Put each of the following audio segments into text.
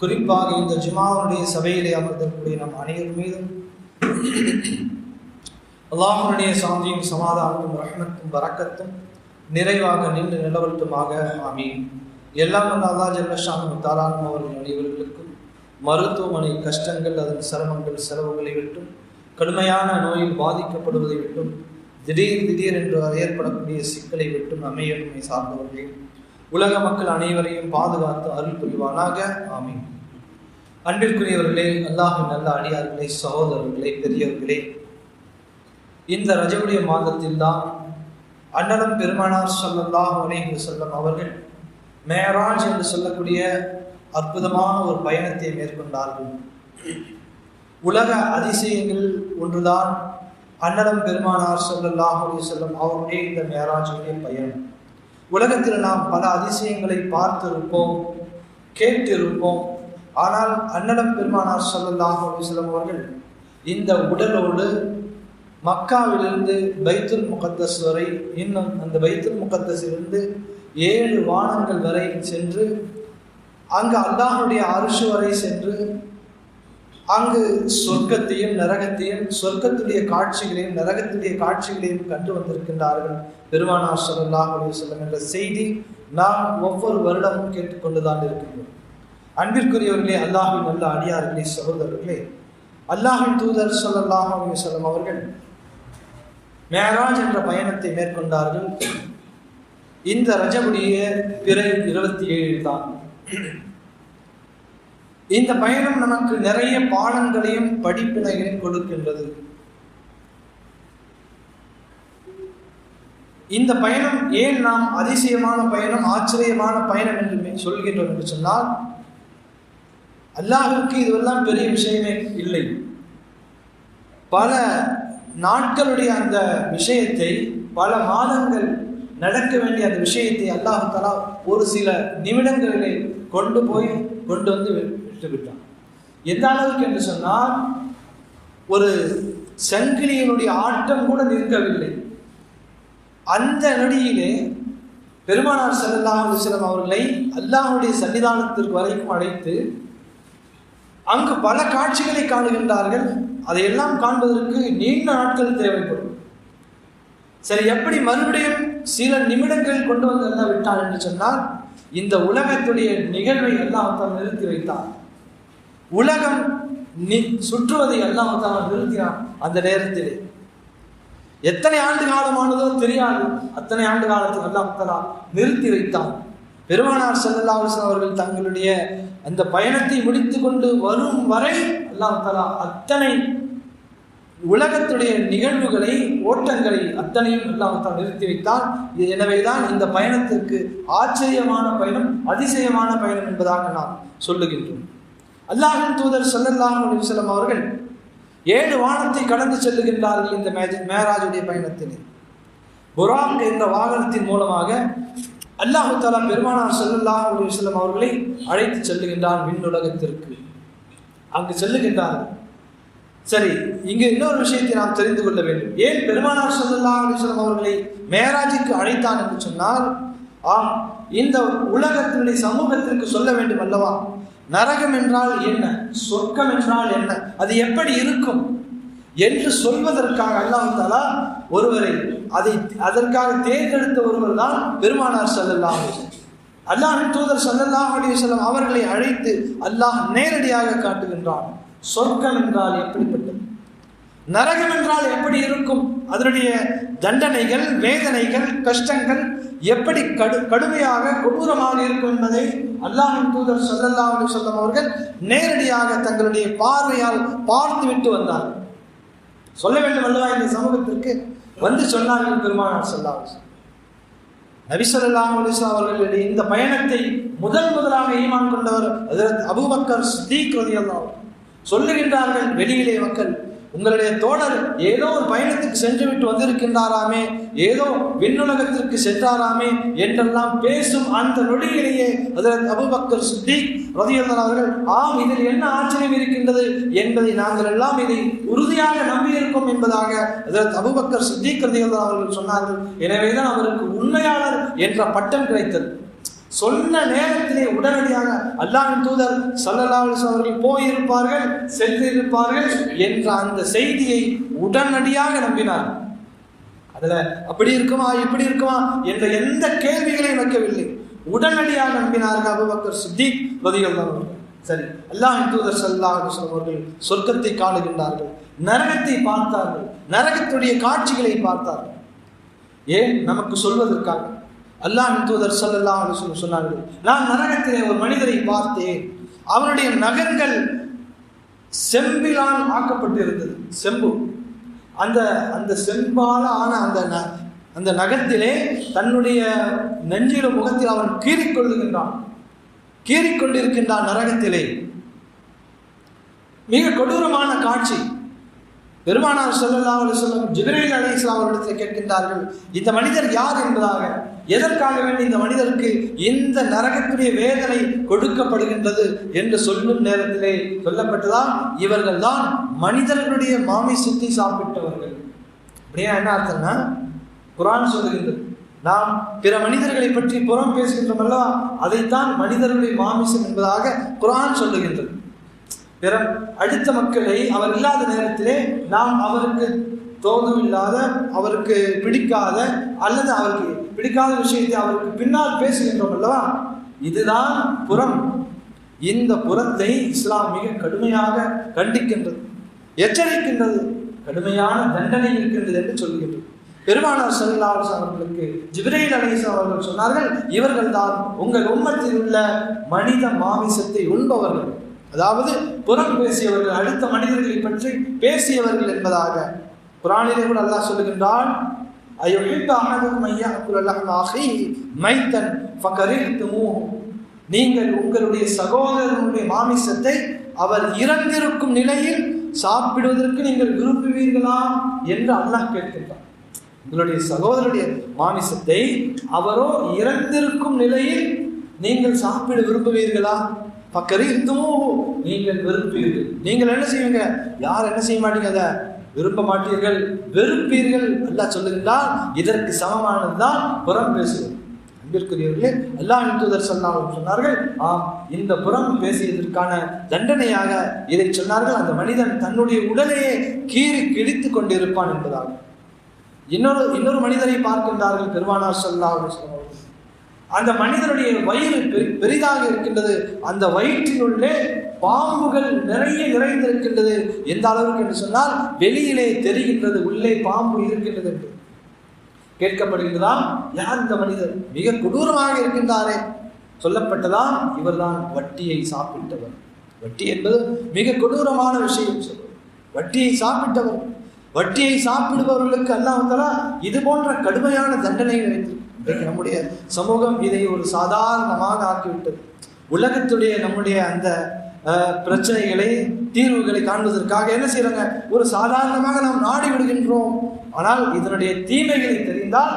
குறிப்பாக இந்த ஜுமாவுடைய சபையிலே அமர்ந்திருக்கக்கூடிய நம் அனைவர் மீதும் அல்லாஹனுடைய சாந்தியும் சமாதானமும் ரஹ்மத்தும் வரக்கத்தும் நிறைவாக நின்று நிலவட்டுமாக. ஆமீன். எல்லாம் வல்ல அல்லா ஜல்லஷானு தாரானும் அவர்கள் அனைவர்களுக்கும் மருத்துவமனை கஷ்டங்கள் அதன் சிரமங்கள் செலவுகளை விட்டும் கடுமையான நோயில் பாதிக்கப்படுவதை விட்டும் திடீர் திடீர் என்று ஏற்படக்கூடிய சிக்கலை விட்டும் அமையன்மை சார்ந்தவர்களே. உலக மக்கள் அனைவரையும் பாதுகாத்து அருள் புரிவானாக. ஆமீன். அன்பிற்குரியவர்களே அல்லாஹின் நல்ல அடியார்களே சகோதரர்களே பெரியவர்களே. இந்த ரஜவுடைய மாதத்தில் தான் அண்ணலம் பெருமானார் சொல்லல்லாஹ் என்று செல்லும் அவர்கள் மேராஜ் என்று சொல்லக்கூடிய அற்புதமான ஒரு பயணத்தை மேற்கொண்டார்கள். உலக அதிசயங்கள் ஒன்றுதான் அன்னலம் பெருமானார் சொல்லல்லாஹ் செல்லும் அவருடைய இந்த மேராஜுடைய பயணம். உலகத்தில் நாம் பல அதிசயங்களை பார்த்திருப்போம் கேட்டிருப்போம். ஆனால் அன்னலம் பெருமானார் சொல்லல்லாஹ் அலைஹி அவர்கள் இந்த உடலோடு மக்காவிலிருந்து பைத்துல் முகத்தஸ் வரை இன்னும் அந்த பைத்துல் முகத்தஸிலிருந்து ஏழு வானங்கள் வரை சென்று அங்கு அல்லாஹுடைய அரிசு வரை சென்று அங்கு சொர்க்கத்தையும் நரகத்தையும் சொர்க்கத்துடைய காட்சிகளையும் நரகத்துடைய காட்சிகளையும் கண்டு வந்திருக்கின்றார்கள். பெருமானார் சொல்லலாம் அலைஹி என்ற செய்தி நாம் ஒவ்வொரு வருடமும் கேட்டுக்கொண்டுதான் இருக்கின்றோம். அன்பிற்குரியவர்களே அல்லாஹின் நல்ல அடியார்களே சகோதரர்களே அல்லாஹின் தூதர் சொல்லலாம் அலைஹி அவர்கள் மேராஜ் என்ற பயணத்தை மேற்கொண்டார்கள். இந்த ரஜபுடைய பிறை இருபத்தி ஏழு தான். இந்த பயணம் நமக்கு நிறைய பாடங்களையும் படிப்பினைகளையும் கொடுக்கின்றது. இந்த பயணம் ஏன் நாம் அதிசயமான பயணம் ஆச்சரியமான பயணம் என்று சொல்கின்றோம் என்று சொன்னால் அல்லாஹிற்கு இதுவெல்லாம் பெரிய விஷயமே இல்லை. பல நாட்களுடைய அந்த விஷயத்தை பல மாதங்கள் நடக்க வேண்டிய அந்த விஷயத்தை அல்லாஹு தலா ஒரு சில நிமிடங்களிலே கொண்டு போய் கொண்டு வந்து விட்டான் எந்த அளவுக்கு என்று சொன்னால் ஒரு சங்கிலியினுடைய ஆட்டம் கூட நிற்கவில்லை. அந்த நொடியிலே பெருமானார் செல்லல்லா அலைஹி அவர்களை அல்லாஹுடைய சன்னிதானத்திற்கு வரைக்கும் அழைத்து அங்கு பல காட்சிகளை காணுகின்றார்கள். அதையெல்லாம் காண்பதற்கு நீண்ட நாட்கள் தேவைப்படும். சரி எப்படி மறுபடியும் சில நிமிடங்கள் கொண்டு வந்து என்ன விட்டார் என்று சொன்னால் இந்த உலகத்துடைய நிகழ்வை எல்லாம் நிறுத்தி வைத்தார் உலகம் நி சுற்றுவதை எல்லாம் நிறுத்தினான் அந்த நேரத்திலே. எத்தனை ஆண்டு காலமானதோ தெரியாது. அத்தனை ஆண்டு காலத்தில் அல்லாஹ் நிறுத்தி வைத்தான். பெருமானார் ஸல்லல்லாஹு அவர்கள் தங்களுடைய அந்த பயணத்தை முடித்து கொண்டு வரும் வரை அல்லாஹ் தலா அத்தனை உலகத்துடைய நிகழ்வுகளை ஓட்டங்களை அத்தனையும் அல்லாஹ் நிறுத்தி வைத்தான். எனவேதான் இந்த பயணத்திற்கு ஆச்சரியமான பயணம் அதிசயமான பயணம் என்பதாக நாம் சொல்லுகின்றோம் அல்லாஹின் தூதர் ஸல்லல்லாஹு அலைஹி அவர்கள் ஏழு வானத்தை கடந்து செல்லுகின்றார்கள் இந்த மேராஜுடைய பயணத்திலே. புராக் என்ற வாகனத்தின் மூலமாக அல்லாஹு தாலா பெருமானார் ஸல்லல்லாஹு அலைஹி வஸல்லம் அவர்களை அழைத்து செல்லுகின்றான் விண்ணுலகத்திற்கு. அங்கு செல்லுகின்றார்கள். சரி இங்கு இன்னொரு விஷயத்தை நாம் தெரிந்து கொள்ள வேண்டும். ஏன் பெருமானார் ஸல்லல்லாஹு அலிஸ்லாம் அவர்களை மேராஜிக்கு அழைத்தான் என்று சொன்னால் ஆம் இந்த உலகத்தினுடைய சமூகத்திற்கு சொல்ல வேண்டும் அல்லவா? நரகம் என்றால் என்ன? சொர்க்கம் என்றால் என்ன? அது எப்படி இருக்கும்? என்று சொல்வதற்காக அல்லாஹ் தாலா ஒருவரை அதை அதற்காக தேர்ந்தெடுத்த ஒருவர் தான் பெருமானார் சல்லல்லாஹ் அல்லாஹின் தூதர் சல்லல்லாஹ் அலிவசல்லம் அவர்களை அழைத்து அல்லாஹ் நேரடியாக காட்டுகின்றான். சொர்க்கம் என்றால் எப்படிப்பட்டது? நரகம் என்றால் எப்படி இருக்கும்? அதனுடைய தண்டனைகள் வேதனைகள் கஷ்டங்கள் எப்படி கடு கடுமையாக கொடூரமாக இருக்கும் என்பதை அல்லாஹின் தூதர் சல்லல்லா அலி சொல்லம் அவர்கள் நேரடியாக தங்களுடைய பார்வையால் பார்த்து விட்டு வந்தார்கள் சொல்ல வேண்டும் அல்லவா இந்த சமூகத்திற்கு? வந்து சொன்னார்கள் பெருமானார் சொல்லா நபிசல்லா அலிஸ்லா அவர்களுடைய இந்த பயணத்தை முதல் முதலாக ஈமான் கொண்டவர் அபுபக்கர் சித்தீக் ரதி சொல்லுகின்றார்கள் வெளியிலே மக்கள் உங்களுடைய தோழர் ஏதோ ஒரு பயணத்துக்கு சென்று விட்டு வந்திருக்கின்றாராமே ஏதோ விண்ணுலகத்திற்கு சென்றாராமே என்றெல்லாம் பேசும் அந்த நொடியிலேயே அதில் அபுபக்கர் சித்திக் ரதியல்லன் அவர்கள் ஆம் இதில் என்ன ஆச்சரியம் இருக்கின்றது? என்பதை நாங்கள் எல்லாம் இதை உறுதியாக நம்பியிருக்கோம் என்பதாக அதில் அபுபக்கர் சித்திக் ரதியல்லன் அவர்கள் சொன்னார்கள். எனவேதான் அவருக்கு உண்மையாளர் என்ற பட்டம் கிடைத்தது. சொன்ன நேரத்திலே உடனடியாக அல்லாவின் தூதர் ஸல்லல்லாஹு அவர்கள் போயிருப்பார்கள் சென்றிருப்பார்கள் என்ற அந்த செய்தியை உடனடியாக நம்பினார் அதுல அப்படி இருக்குமா இப்படி இருக்குமா என்ற எந்த கேள்விகளையும் வைக்கவில்லை. உடனடியாக நம்பினார்கள் அபூபக்கர் சித்திக் பதிகள் சரி அல்லாஹின் தூதர் ஸல்லல்லாஹு அவர்கள் சொர்க்கத்தை காணுகின்றார்கள் நரகத்தை பார்த்தார்கள் நரகத்துடைய காட்சிகளை பார்த்தார்கள். ஏன்? நமக்கு சொல்வதற்காக. அல்லாஹின் தூதர் ஸல்லல்லாஹு அலைஹி சொன்னார்கள் நான் நரகத்திலே ஒரு மனிதரை பார்த்தேன். அவனுடைய நகங்கள் செம்பிலால் ஆக்கப்பட்டிருந்தது. செம்பு. அந்த அந்த செம்பால ஆன அந்த ந- அந்த நகத்திலே தன்னுடைய நெஞ்சில முகத்தில் அவன் கீறிக்கொள்ளுகின்றான். கீறிக்கொண்டிருக்கின்றான் நரகத்திலே. மிக கொடூரமான காட்சி. பெருமானார் ஸல்லல்லாஹு சொல்லும் வஸல்லம் ஜிப்ரீல் இஸ்லாம் அவர்களிடத்தில் கேட்கின்றார்கள் இந்த மனிதர் யார் என்பதாக? எதற்காக வேண்டி இந்த மனிதருக்கு இந்த நரகத்துடைய வேதனை கொடுக்கப்படுகின்றது என்று சொல்லும் நேரத்திலே சொல்லப்பட்டதால் இவர்கள் தான் மனிதர்களுடைய மாமிசத்தை சாப்பிட்டவர்கள். அப்படின்னா என்ன அர்த்தம்னா குரான் சொல்லுகின்றது நாம் பிற மனிதர்களை பற்றி புறம் பேசுகின்றோம் அல்லவா? அதைத்தான் மனிதர்களுடைய மாமிசம் என்பதாக குரான் சொல்லுகின்றது. பிற அடுத்த மக்களை அவர் இல்லாத நேரத்திலே நாம் அவருக்கு தோதும் இல்லாத அவருக்கு பிடிக்காத அல்லது அவருக்கு பிடிக்காத விஷயத்தை அவருக்கு பின்னால் பேசுகின்றோம் அல்லவா? இதுதான் புறம். இந்த புறத்தை இஸ்லாம் மிக கடுமையாக கண்டிக்கின்றது எச்சரிக்கின்றது கடுமையான தண்டனை இருக்கின்றது என்று சொல்லுகின்றது பெருமானார் செல்லாஸ் அவர்களுக்கு ஜிப்ரேல் அலிஸ் அவர்கள் சொன்னார்கள் இவர்கள் தான் உங்கள் உம்மத்தில் உள்ள மனித மாமிசத்தை உண்பவர்கள். அதாவது புறம் பேசியவர்கள் அடுத்த மனிதர்களை பற்றி பேசியவர்கள் என்பதாக புராணிலே கூட அல்லாஹ் சொல்லுகின்றான் மைத்தன் நீங்கள் உங்களுடைய சகோதரனுடைய மாமிசத்தை அவர் இறந்திருக்கும் நிலையில் சாப்பிடுவதற்கு நீங்கள் விரும்புவீர்களா என்று அல்லாஹ் கேட்கின்றார் உங்களுடைய சகோதரனுடைய மாமிசத்தை அவரோ இறந்திருக்கும் நிலையில் நீங்கள் சாப்பிட விரும்புவீர்களா? பக்கரி நீங்கள் வெறுப்பீர்கள். நீங்கள் என்ன செய்வீங்க? யார் என்ன செய்ய மாட்டீங்க அதை? விரும்ப மாட்டீர்கள். வெறுப்பீர்கள் அல்லா சொல்லுகின்றால் இதற்கு சமமானதுதான் புறம் பேசுவது. அன்பிற்குரியவர்களே அல்லாஹ் தூதர் சொன்னாலும் சொன்னார்கள் ஆம் இந்த புறம் பேசியதற்கான தண்டனையாக இதை சொன்னார்கள். அந்த மனிதன் தன்னுடைய உடலையே கீறி கிழித்து கொண்டிருப்பான் என்பதாகும். இன்னொரு இன்னொரு மனிதரை பார்க்கின்றார்கள் பெருமானார் ஸல்லல்லாஹு அலைஹி அந்த மனிதனுடைய வயிறு பெரிதாக இருக்கின்றது. அந்த வயிற்றினுள்ளே பாம்புகள் நிறைய நிறைந்திருக்கின்றது. எந்த அளவுக்கு என்று சொன்னால் வெளியிலே தெரிகின்றது உள்ளே பாம்பு இருக்கின்றது என்று. கேட்கப்படுகின்றதாம் யார் இந்த மனிதர்? மிக கொடூரமாக இருக்கின்றாரே. சொல்லப்பட்டதாம் இவர்தான் வட்டியை சாப்பிட்டவர். வட்டி என்பது மிக கொடூரமான விஷயம் சொல்வது வட்டியை சாப்பிட்டவர். வட்டியை சாப்பிடுபவர்களுக்கு அல்லாஹ் இது போன்ற கடுமையான தண்டனை வைத்திருக்கிறார். இன்றைக்கு நம்முடைய சமூகம் இதை ஒரு சாதாரணமாக ஆக்கிவிட்டது. உலகத்துடைய நம்முடைய அந்த பிரச்சனைகளை தீர்வுகளை காண்பதற்காக என்ன செய்யறாங்க ஒரு சாதாரணமாக நாம் நாடி விடுகின்றோம். ஆனால் இதனுடைய தீமைகளை தெரிந்தால்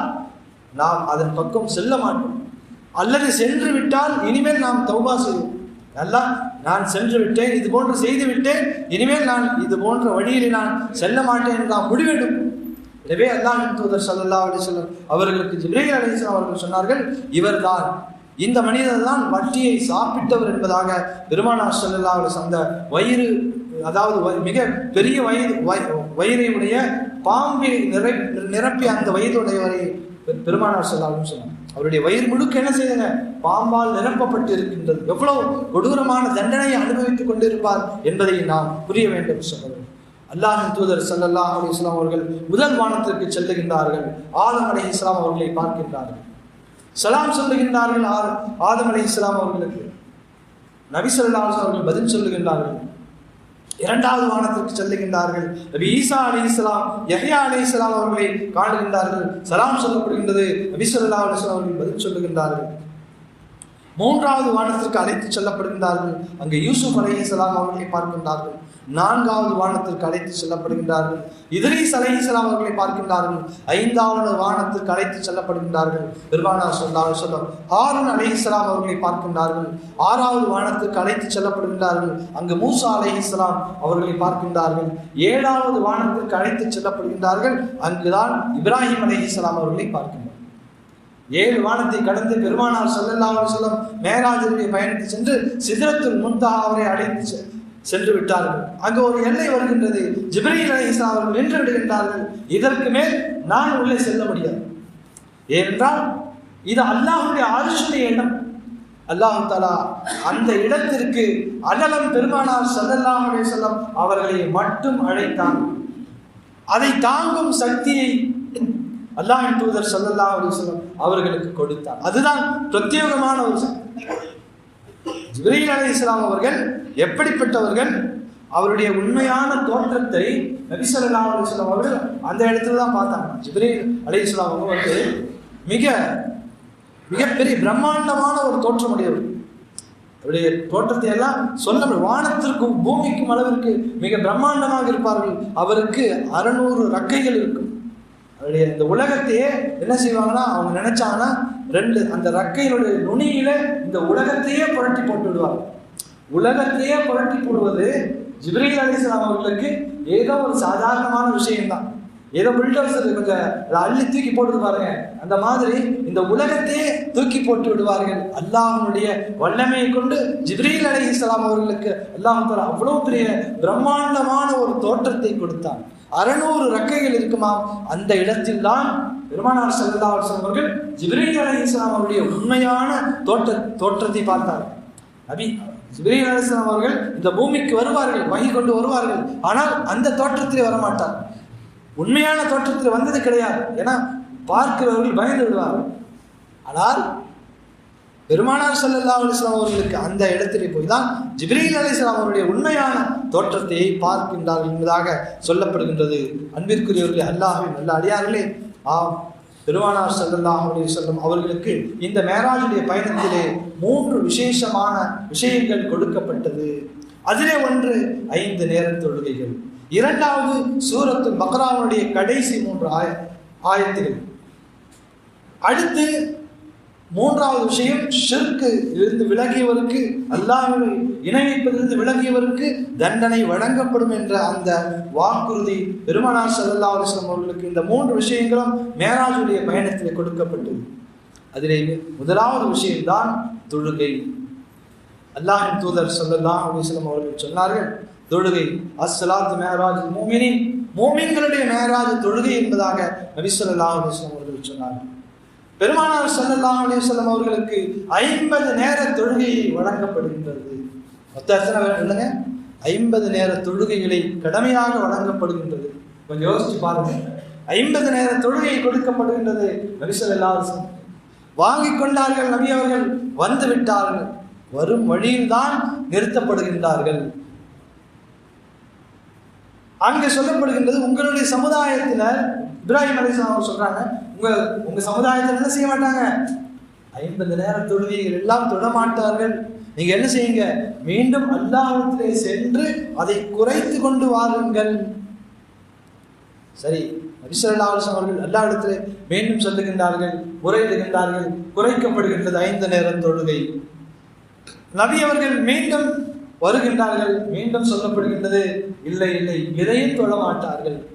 நாம் அதன் பக்கம் செல்ல மாட்டோம். அல்லது சென்று விட்டால் இனிமேல் நாம் தௌபா செய்வோம். நல்லா நான் சென்று விட்டேன் இது போன்று செய்து விட்டேன் இனிமேல் நான் இது போன்ற வழியில் நான் செல்ல மாட்டேன் என்று நாம் முடிவெடுப்போம். எனவே அல்லாஹின் தூதர் சல்லா அலைஹி வஸல்லம் அவர்களுக்கு ஜிப்ரீல் அலைஹிஸ்ஸலாம் அவர்கள் சொன்னார்கள் இவர்தான் இந்த மனிதர் தான் வட்டியை சாப்பிட்டவர் என்பதாக பெருமானார் சல்லா அலைஹி அந்த வயிறு அதாவது மிக பெரிய வயிறு வயிறை உடைய பாம்பை நிறை நிரப்பி அந்த வயதுடையவரை பெருமானார் ஸல்லல்லாஹு சொன்னார். அவருடைய வயிறு முழுக்க என்ன செய்யுங்க பாம்பால் நிரப்பப்பட்டு இருக்கின்றது எவ்வளவு கொடூரமான தண்டனையை அனுபவித்துக் கொண்டிருப்பார் என்பதை நாம் புரிய வேண்டும் சொல்லுங்கள் அல்லாஹின் தூதர் சல்லல்லாஹ் அலி இஸ்லாம் அவர்கள் முதல் வானத்திற்கு செல்லுகின்றார்கள். ஆதம் இஸ்லாம் அவர்களை பார்க்கின்றார்கள். சலாம் சொல்லுகின்றார்கள் ஆதம் அலி இஸ்லாம் அவர்களுக்கு. நபி ஸல்லல்லாஹு அவர்கள் பதில் சொல்லுகின்றார்கள். இரண்டாவது வானத்திற்கு செல்லுகின்றார்கள். நபி ஈசா அலைஹிஸ்ஸலாம் யஹ்யா இஸ்லாம் அவர்களை காணுகின்றார்கள். சலாம் சொல்லப்படுகின்றது நபி சொல்லா அலைஹி அவர்கள் பதில் சொல்லுகின்றார்கள். மூன்றாவது வானத்திற்கு அழைத்து செல்லப்படுகின்றார்கள். அங்கே யூசுப் அலைஹிஸ்ஸலாம் அவர்களை பார்க்கின்றார்கள். நான்காவது வானத்திற்கு அழைத்து செல்லப்படுகின்றார்கள். இத்ரீஸ் அலைஹிஸ்ஸலாம் அவர்களை பார்க்கின்றார்கள். ஐந்தாவது வானத்திற்கு அழைத்து செல்லப்படுகின்றார்கள். பெருமானார் சொல்லார் சொல்லம் ஹாரூன் அலைஹிஸ்ஸலாம் அவர்களை பார்க்கின்றார்கள். ஆறாவது வானத்திற்கு அழைத்து செல்லப்படுகின்றார்கள். அங்கு மூசா அலைஹிஸ்ஸலாம் அவர்களை பார்க்கின்றார்கள். ஏழாவது வானத்திற்கு அழைத்து செல்லப்படுகின்றார்கள். அங்குதான் இப்ராஹிம் இஸ்லாம் அவர்களை பார்க்கின்றார்கள். ஏழு வானத்தை கடந்து பெருமானார் செல்லல்லாமல் அலைஹி மேராஜருடைய பயணித்து சென்று சிதறத்தில் முன்தா அவரை அழைத்து செ- சென்று விட்டார்கள். அங்கு ஒரு எல்லை வருகின்றது. ஜிப்ரீல் அலைஹிஸ்ஸலாம் அவர்கள் நின்று விடுகின்றார்கள். இதற்கு மேல் நான் உள்ளே செல்ல முடியாது. ஏனென்றால் இது அல்லாஹுடைய ஆட்சியுடைய இடம். அல்லாஹு தஆலா அந்த இடத்திற்கு அடலம் பெருமானார் ஸல்லல்லாஹு செல்லம் அவர்களை மட்டும் அழைத்தான். அதை தாங்கும் சக்தியை அல்லாஹ் தூதர் சல்லல்லா அலைஹி அவர்களுக்கு கொடுத்தார். அதுதான் பிரத்யேகமான ஒரு சக்தி அலி இஸ்லாம் அவர்கள் எப்படிப்பட்டவர்கள்? அவருடைய உண்மையான தோற்றத்தை நபிசல்லா ஸல்லல்லாஹு அலைஹி அவர்கள் அந்த இடத்துல தான் பார்த்தாங்க. ஜிப்ரீல் அலைஹிஸ்ஸலாம் அவங்க வந்து மிக மிகப்பெரிய பிரம்மாண்டமான ஒரு தோற்றமுடையவர் அவருடைய தோற்றத்தை எல்லாம் சொல்ல வானத்திற்கும் பூமிக்கும் அளவிற்கு மிக பிரம்மாண்டமாக இருப்பார்கள். அவருக்கு அறநூறு ரக்கைகள் இருக்கும். இந்த உலகத்தையே என்ன செய்வாங்கன்னா அவங்க நினைச்சாங்கன்னா ரெண்டு அந்த ரக்கையினுடைய நுனியில இந்த உலகத்தையே புரட்டி போட்டு விடுவாங்க உலகத்தையே புரட்டி போடுவது ஜிப்ரீல் அலிஸ்லாம் அவர்களுக்கு ஏதோ ஒரு சாதாரணமான விஷயம்தான். ஏதோ புல்டோசர் கொஞ்சம். அதை அள்ளி தூக்கி போட்டு பாருங்க. அந்த மாதிரி இந்த உலகத்தையே தூக்கி போட்டு விடுவார்கள். அல்லாஹனுடைய வல்லமையை கொண்டு ஜிப்ரீல் அலி இஸ்லாம் அவர்களுக்கு அல்லாஹ் அவ்வளோ பெரிய பிரம்மாண்டமான ஒரு தோற்றத்தை கொடுத்தான். அறநூறு ரெக்கைகள் இருக்குமா? அந்த இடத்தில் தான் பெருமானார் ஸல்லல்லாஹு அவர்கள் ஜிப்ரீல் அலி இஸ்லாம் அவருடைய உண்மையான தோற்ற தோற்றத்தை பார்த்தார். நபி ஜிப்ரீல் அலைஹிஸ்ஸலாம் அவர்கள் இந்த பூமிக்கு வருவார்கள் வகி கொண்டு வருவார்கள். ஆனால் அந்த தோற்றத்திலே வரமாட்டார். உண்மையான தோற்றத்தில் வந்தது கிடையாது. ஏன்னா பார்க்கிறவர்கள் பயந்து விடுவார்கள். ஆனால் பெருமானார் சல்லல்லா அலிஸ்லாம் அவர்களுக்கு அந்த இடத்திலே போய் தான் ஜிப்ரீல் அலைஹிஸ்ஸலாம் அவருடைய உண்மையான தோற்றத்தை பார்க்கின்றார்கள் என்பதாக சொல்லப்படுகின்றது. அன்பிற்குரியவர்களே அல்லாஹே நல்ல அடியார்களே ஆம் பெருமானார் சல்லல்லா அலைஹி அவர்களுக்கு இந்த மேராஜுடைய பயணத்திலே மூன்று விசேஷமான விஷயங்கள் கொடுக்கப்பட்டது. அதிலே ஒன்று ஐந்து நேர தொழுகைகள். இரண்டாவது சூரத்து பக்ராவனுடைய கடைசி மூன்று ஆய ஆயத்துகள். அடுத்து மூன்றாவது விஷயம் ஷிர்க்கு இருந்து விலகியவருக்கு அல்லாஹ்வை இணைப்பதிலிருந்து விலகியவருக்கு தண்டனை வழங்கப்படும் என்ற அந்த வாக்குறுதி பெருமனார் சல்லா அலைஹி அவர்களுக்கு இந்த மூன்று விஷயங்களும் மேராஜுடைய பயணத்தில் கொடுக்கப்பட்டது. அதிலே முதலாவது விஷயம்தான் தொழுகை. அல்லாஹின் தூதர் ஸல்லல்லாஹு அலைஹி அவர்கள் சொன்னார்கள் தொழுகை. அஸ்ஸலாத்து மேராஜ் மோமினின் மோமின்களுடைய மேராஜ் தொழுகை என்பதாக நபிசல்லா அலிஸ்லாம் அவர்கள் சொன்னார்கள். பெருமானார் ஸல்லல்லாஹு அலிஸ்லாம் அவர்களுக்கு ஐம்பது நேர தொழுகை வழங்கப்படுகின்றது. மொத்த எத்தனை இல்லைங்க? ஐம்பது நேர தொழுகைகளை கடமையாக வழங்கப்படுகின்றது. கொஞ்சம் யோசிச்சு பாருங்க. ஐம்பது நேர தொழுகை கொடுக்கப்படுகின்றது நபி ஸல்லல்லாஹு வாங்கி கொண்டார்கள் நபி அவர்கள் வந்து விட்டார்கள். வரும் வழியில்தான் நிறுத்தப்படுகின்றார்கள். அங்கே சொல்லப்படுகின்றது உங்களுடைய சமுதாயத்தினர் இப்ராஹிம் அலிஸ்லாம் அவங்க சொல்றாங்க உங்க உங்க சமுதாயத்தில் என்ன செய்ய மாட்டாங்க? ஐம்பது நேரம் தொழுகைகள் எல்லாம் தொட மாட்டார்கள் நீங்க என்ன செய்யுங்க? மீண்டும் அல்லாஹத்திலே சென்று அதை குறைத்து கொண்டு வாருங்கள். சரி நபிசல்லாஸ் அவர்கள் எல்லா இடத்திலே மீண்டும் சொல்லுகின்றார்கள் முறையிடுகின்றார்கள் குறைக்கப்படுகின்றது ஐந்து நேரம் தொழுகை. நபி அவர்கள் மீண்டும் வருகின்றார்கள் மீண்டும் சொல்லப்படுகின்றது இல்லை இல்லை இதையும் தொழ மாட்டார்கள்.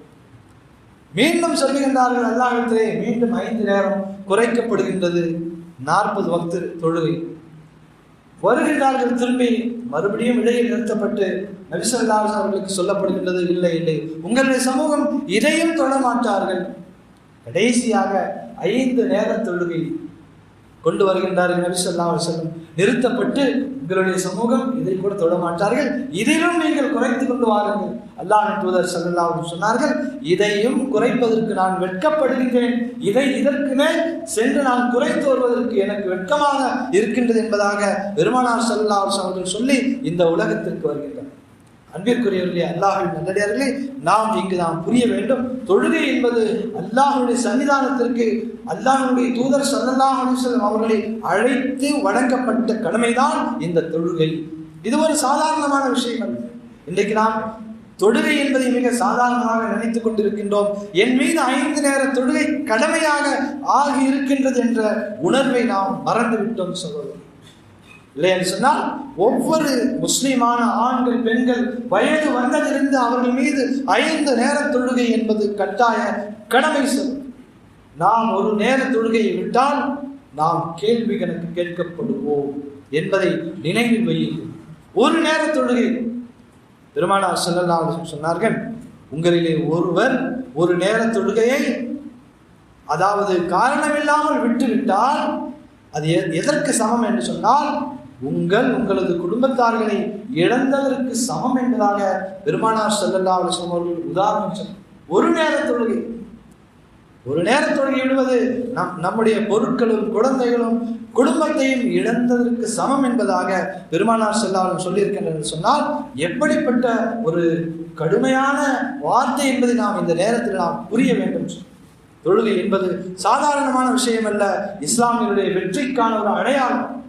மீண்டும் சொல்லுகின்றார்கள் அல்லாஹிடத்திலே மீண்டும் ஐந்து நேரம் குறைக்கப்படுகின்றது. நாற்பது வக்து தொழுகை. வருகின்றார்கள் திரும்பி மறுபடியும் இடையில் நிறுத்தப்பட்டு நபிசல்லாஸ் அவர்களுக்கு சொல்லப்படுகின்றது இல்லை இல்லை. உங்களுடைய சமூகம் இதையும் தொழ மாட்டார்கள். கடைசியாக ஐந்து நேர தொழுகை கொண்டு வருகின்றார்கள் நபி செல்லும் நிறுத்தப்பட்டு உங்களுடைய சமூகம் இதை கூட தொட மாட்டார்கள். இதிலும் நீங்கள் குறைத்து கொண்டு வாருங்கள். அல்லாஹ் தூதர் சல்லா சொன்னார்கள் இதையும் குறைப்பதற்கு நான் வெட்கப்படுகின்றேன். இதை இதற்கு மேல் சென்று நான் குறைத்து வருவதற்கு எனக்கு வெட்கமாக இருக்கின்றது என்பதாக பெருமானார் ஸல்லல்லாஹு அவர்கள் சொல்லி இந்த உலகத்திற்கு வருகின்றனர். அன்பிற்குரியவர்களே அல்லாஹின் நல்லடியார்களே நாம் இங்கு நாம் புரிய வேண்டும். தொழுகை என்பது அல்லாஹுடைய சன்னிதானத்திற்கு அல்லாஹுடைய தூதர் சல்லாஹ் அலைஹி அவர்களை அழைத்து வழங்கப்பட்ட கடமைதான் இந்த தொழுகை. இது ஒரு சாதாரணமான விஷயம் அல்ல. இன்றைக்கு நாம் தொழுகை என்பதை மிக சாதாரணமாக நினைத்துக் கொண்டிருக்கின்றோம். என் மீது ஐந்து நேர தொழுகை கடமையாக ஆகி இருக்கின்றது என்ற உணர்வை நாம் மறந்துவிட்டோம் சொல்வது இல்லை என்று சொன்னால் ஒவ்வொரு முஸ்லீமான ஆண்கள் பெண்கள் வயது வந்ததிலிருந்து அவர்கள் மீது ஐந்து நேர தொழுகை என்பது கட்டாய கடமை சொல் நாம் ஒரு நேர தொழுகையை விட்டால் நாம் கேள்வி கணக்கு கேட்கப்படுவோம் என்பதை நினைவில் வையுங்கள். ஒரு நேர தொழுகை. பெருமானார் ஸல்லல்லாஹு சொன்னார்கள் உங்களிலே ஒருவர் ஒரு நேர தொழுகையை அதாவது காரணமில்லாமல் விட்டுவிட்டால் அது எ- எதற்கு சமம்? என்று சொன்னால் உங்கள் உங்களது குடும்பத்தார்களை இழந்ததற்கு சமம் என்பதாக பெருமானார் செல்லல்லா அலைஹி அவர்கள் உதாரணம் சொன்னார். ஒரு நேர தொழுகை. ஒரு நேர தொழுகை விடுவது நம் நம்முடைய பொருட்களும் குழந்தைகளும் குடும்பத்தையும் இழந்ததற்கு சமம் என்பதாக பெருமானார் செல்லாலும் சொல்லியிருக்கின்றனர் என்று சொன்னால் எப்படிப்பட்ட ஒரு கடுமையான வார்த்தை என்பதை நாம் இந்த நேரத்தில் நாம் புரிய வேண்டும். தொழுகை என்பது சாதாரணமான விஷயம் அல்ல இஸ்லாமியருடைய வெற்றிக்கான ஒரு அடையாளம்.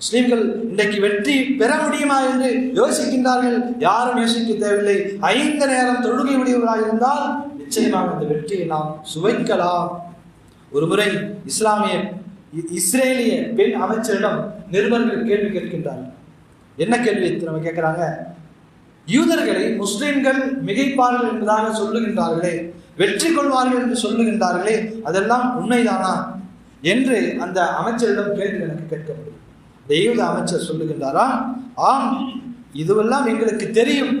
முஸ்லீம்கள் இன்றைக்கு வெற்றி பெற முடியுமா என்று யோசிக்கின்றார்கள். யாரும் யோசிக்க தேவையில்லை. ஐந்து நேரம் தொழுகை உடையவராக இருந்தால் நிச்சயமாக இந்த வெற்றியை நாம் சுவைக்கலாம். ஒரு முறை இஸ்லாமிய இஸ்ரேலிய பெண் அமைச்சரிடம் நிருபர்கள் கேள்வி கேட்கின்றார்கள். என்ன கேள்வி நம்ம கேட்கிறாங்க? யூதர்களை முஸ்லிம்கள் மிகைப்பார்கள் என்பதாக சொல்லுகின்றார்களே வெற்றி கொள்வார்கள் என்று சொல்லுகின்றார்களே அதெல்லாம் உண்மைதானா? என்று அந்த அமைச்சரிடம் கேள்வி எனக்கு கேட்கப்படும் தெய்வ அமைச்சர் சொல்லுகின்றாரா? ஆம் இதுவெல்லாம் எங்களுக்கு தெரியும்.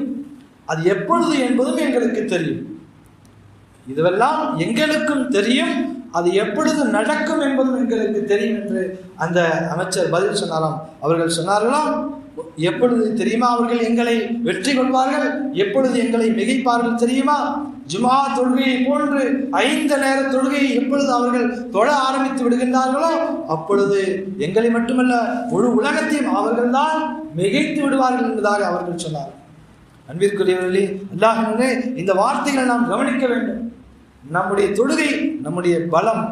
அது எப்பொழுது என்பதும் எங்களுக்கு தெரியும். இதுவெல்லாம் எங்களுக்கும் தெரியும். அது எப்பொழுது நடக்கும் என்பதும் எங்களுக்கு தெரியும் என்று அந்த அமைச்சர் பதில் சொன்னாராம். அவர்கள் சொன்னார்களாம் எப்பொழுது தெரியுமா அவர்கள் எங்களை வெற்றி கொள்வார்கள்? எப்பொழுது எங்களை மிகைப்பார்கள் தெரியுமா? ஜுமா தொழுகையை போன்று ஐந்து நேர தொழுகையை எப்பொழுது அவர்கள் தொழ ஆரம்பித்து விடுகின்றார்களோ அப்பொழுது எங்களை மட்டுமல்ல முழு உலகத்தையும் அவர்கள்தான் மிகைத்து விடுவார்கள் என்பதாக அவர்கள் சொன்னார்கள். அன்பிற்குரியவர்களே அல்லாஹ் இந்த வார்த்தைகளை நாம் கவனிக்க வேண்டும். நம்முடைய தொழுகை நம்முடைய பலம்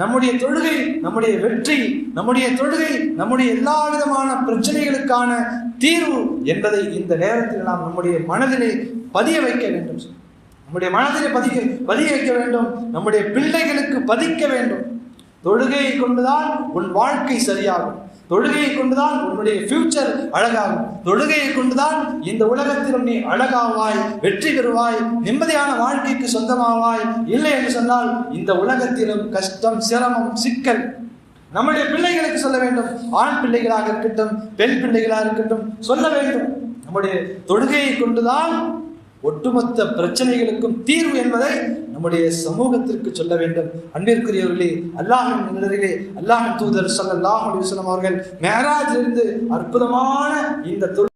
நம்முடைய தொழுகை நம்முடைய வெற்றி நம்முடைய தொழுகை நம்முடைய எல்லா விதமான பிரச்சனைகளுக்கான தீர்வு என்பதை இந்த நேரத்தில் நாம் நம்முடைய மனதிலே பதிய வைக்க வேண்டும் நம்முடைய மனதிலே பதிக்க பதிய வைக்க வேண்டும். நம்முடைய பிள்ளைகளுக்கு பதிக்க வேண்டும். தொழுகையை கொண்டுதான் உன் வாழ்க்கை சரியாகும். தொழுகையை கொண்டுதான் உன்னுடைய ஃபியூச்சர் அழகாகும். தொழுகையை கொண்டுதான் இந்த உலகத்திலும் நீ அழகாவாய் வெற்றி பெறுவாய் நிம்மதியான வாழ்க்கைக்கு சொந்தமாவாய். இல்லை என்று சொன்னால் இந்த உலகத்திலும் கஷ்டம் சிரமம் சிக்கல் நம்முடைய பிள்ளைகளுக்கு சொல்ல வேண்டும். ஆண் பிள்ளைகளாக இருக்கட்டும் பெண் பிள்ளைகளாக இருக்கட்டும் சொல்ல வேண்டும். நம்முடைய தொழுகையை கொண்டுதான் ஒட்டுமொத்த பிரச்சனைகளுக்கும் தீர்வு என்பதை நம்முடைய சமூகத்திற்கு சொல்ல வேண்டும். அன்பிற்குரியவர்களே அல்லாஹின் நிலரிலே அல்லாஹின் தூதர் சல்லாஹ் அலிஸ்லாம் அவர்கள் மேராஜிலிருந்து அற்புதமான இந்த தொழில்